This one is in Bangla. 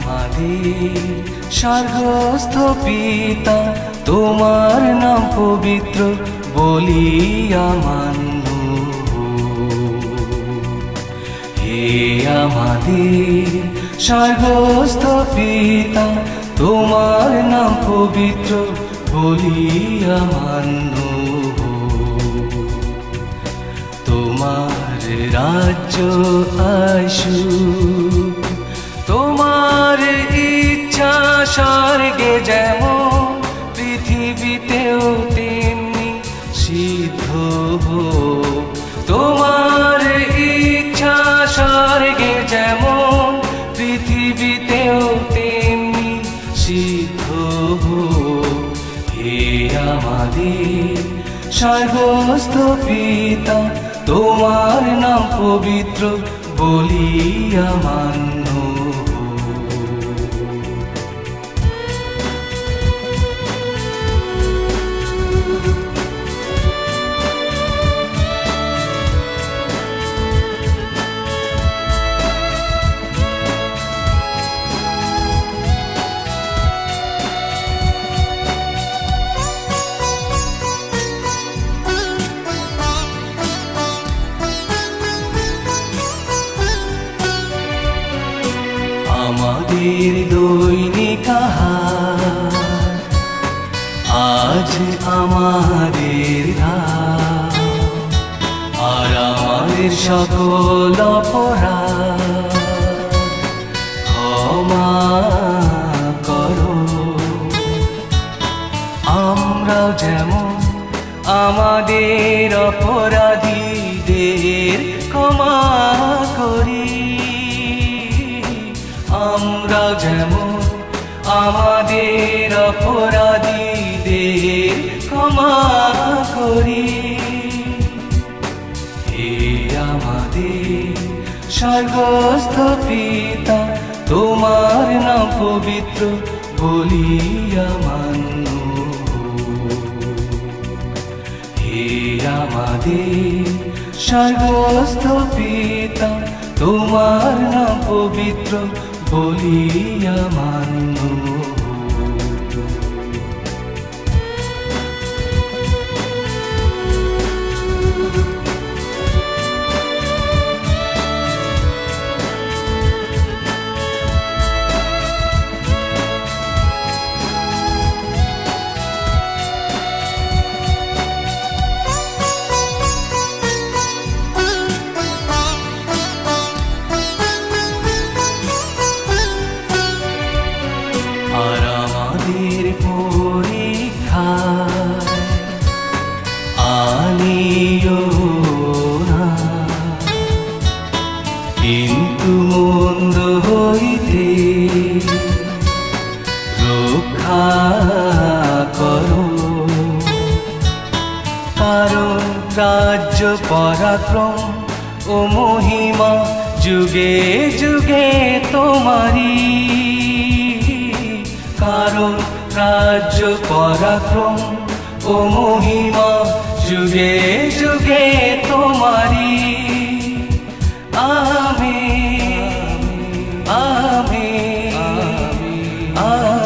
আমাদের স্বর্গস্থ পিতা তোমার নাম পবিত্র বলিয়া মান্য হে আমাদের স্বর্গস্থ পিতা তোমার নাম পবিত্র বলিয়া মান্য তোমার রাজ্য আসু স্বর্গে যেমন পৃথিবীতেও তেমনি সিদ্ধ তোমার ইচ্ছা স্বর্গে যেমন পৃথিবীতেও তেমনি সিদ্ধ হে আমাদের স্বর্গস্থ পিতা তোমার নাম পবিত্র বলিয়া মান্য। আমাদের দৈনিক আজ আমাদের আর আমাদের সকল অপরাধ ক্ষমা করো। আমরা যেমন আমাদের অপরাধীদের ক্ষমা করি। যেমন আমাদের অপরাধীদের ক্ষমা করি। হে আমাদের স্বর্গস্থ পিতা, তোমার নাম পবিত্র বলিয়া মান্য হে আমাদের স্বর্গস্থ পিতা, তোমার নাম পবিত্র বলিয়া মান্য কিন্তু মন্দ হইতে রক্ষা করো। কারণ রাজ্য পরাক্রম ও মহিমা যুগে যুগে তোমারি কারণ রাজ্য পরাক্রম ও মহিমা যুগে যুগে Ah.